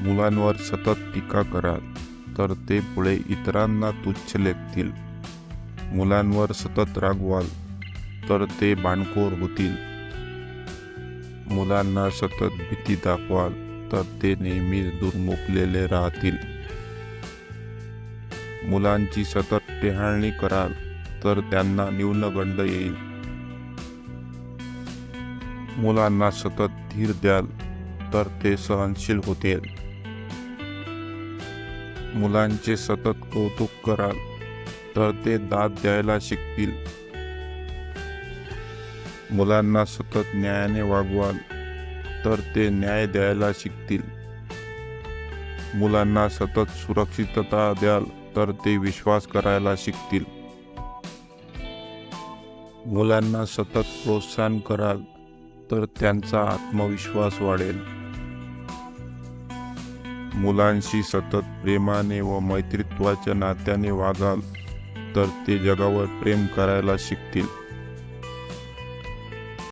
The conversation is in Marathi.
मुलांवर सतत टीका कराल तर ते पुढे इतरांना तुच्छ लेखतील. मुलांवर सतत रागवाल तर ते बाणखोर होतील. मुलांना सतत भीती दाखवाल तर ते नेहमीच दुर्मुखलेले राहतील. मुलांची सतत टेहाळणी कराल तर त्यांना न्यूनगंड येईल. मुलांना सतत धीर द्याल तर ते सहनशील होतील. मुलांचे सतत कौतुक कराल तर ते दाद द्यायला शिकतील. मुलांना सतत न्यायाने वागवाल तर ते न्याय द्यायला शिकतील. मुलांना सतत सुरक्षितता द्याल तर ते विश्वास करायला शिकतील. मुलांना सतत प्रोत्साहन कराल तर त्यांचा आत्मविश्वास वाढेल. मुलांशी सतत प्रेमाने व मैत्रित्वाच्या नात्याने वागाल तर ते जगावर प्रेम करायला शिकतील.